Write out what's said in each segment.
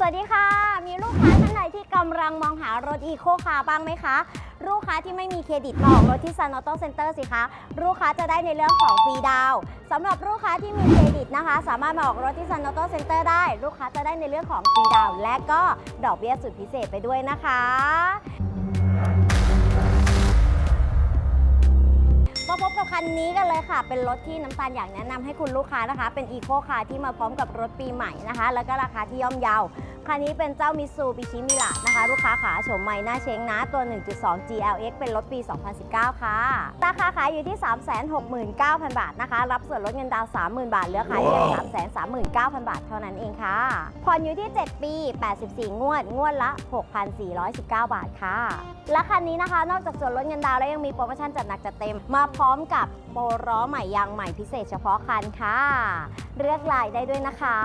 สวัสดีค่ะ มีลูกค้าท่านใดที่กำลังมองหารถอีโคคาร์บ้างไหมคะ ลูกค้าที่ไม่มีเครดิตมาออกรถที่ซันออโต้เซ็นเตอร์สิคะ ลูกค้าจะได้ในเรื่องของฟรีดาวสำหรับลูกค้าที่มีเครดิตนะคะ สามารถมาออกรถที่ซันออโต้เซ็นเตอร์ได้ ลูกค้าจะได้ในเรื่องของฟรีดาวและก็ดอกเบี้ยสุดพิเศษไปด้วยนะคะ คันนี้กันเลยค่ะ เป็นรถที่น้ำตาลอยากแนะนำให้คุณลูกค้านะคะ เป็นอีโคคาร์ที่มาพร้อมกับรถปีใหม่นะคะ แล้วก็ราคาที่ย่อมเยา คันนี้เป็นเจ้ามิซูบิชิมิลานะคะ ลูกค้าขาโฉมใหม่หน้าเช้งนะตัว 1.2 GLX เป็นรถปี 2019 ค่ะ ราคาขายอยู่ที่ 369,000 บาทนะคะ รับส่วนลดเงินดาวน์30,000 บาทเหลือขายเพียง339,000 บาทเท่านั้นเองค่ะผ่อนอยู่ที่ 7 ปี 84 งวด งวดละ 6,419 บาทค่ะ และคันนี้นะคะ นอกจากส่วนลดเงินดาวน์แล้วยังมีโปรโมชั่นจัดหนักจัดเต็ม มาพร้อมกับโปรล้อใหม่ยางใหม่พิเศษเฉพาะคันค่ะ เลือกลายได้ด้วยนะคะ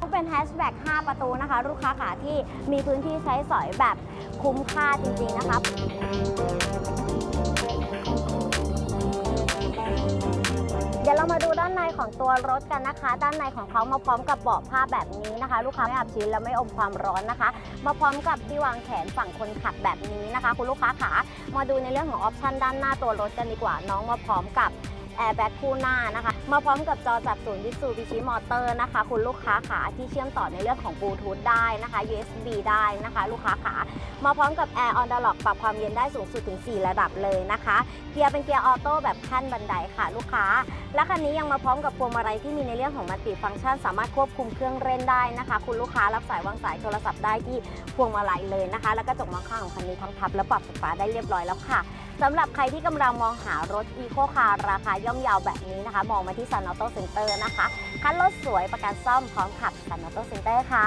ต้องเป็นแฮชแบ็ก5ประตูนะคะลูกค้าขาที่มีพื้นที่ใช้สอยแบบคุ้มค่าจริงๆนะคะเดี๋ยวเรามาดูด้านในของตัวรถกันนะคะ ด้านในของเขามาพร้อมกับเบาะผ้าแบบนี้นะคะ ลูกค้าไม่อับชื้นและไม่อมความร้อนนะคะ มาพร้อมกับที่วางแขนฝั่งคนขับแบบนี้นะคะ คุณลูกค้าขามาดูในเรื่องของออปชันด้านหน้าตัวรถกันดีกว่า น้องมาพร้อมกับ แอร์แบ็กคู่หน้านะคะ มาพร้อมกับจอจากศูนย์วิสูบิชิมอเตอร์นะคะ คุณลูกค้าขาที่เชื่อมต่อในเรื่องของบลูทูธได้นะคะ USB ได้นะคะ ลูกค้าขามาพร้อมกับแอร์ออนดล็อกปรับความเย็นได้สูงสุดถึง 4 ระดับเลยนะคะ เกียร์เป็นเกียร์ออโต้แบบขั้นบันไดค่ะ ลูกค้า และคันนี้ยังมาพร้อมกับพวงมาลัยที่มีในเรื่องของมัลติฟังก์ชัน สามารถควบคุมเครื่องเล่นได้นะคะ คุณลูกค้ารับสายวางสายโทรศัพท์ได้ที่พวงมาลัยเลยนะคะ แล้วก็จกมองข้างของคันนี้ทั้งพับและปรับไฟฟ้าได้เรียบร้อยแล้วค่ะ สำหรับใครที่กำลังมองหารถอีโคคาร์ราคาย่อมเยาวแบบนี้นะคะ มองมาที่ซันออโต้เซ็นเตอร์นะคะ คันรถสวยประกันซ่อมพร้อมขับซันออโต้เซ็นเตอร์ค่ะ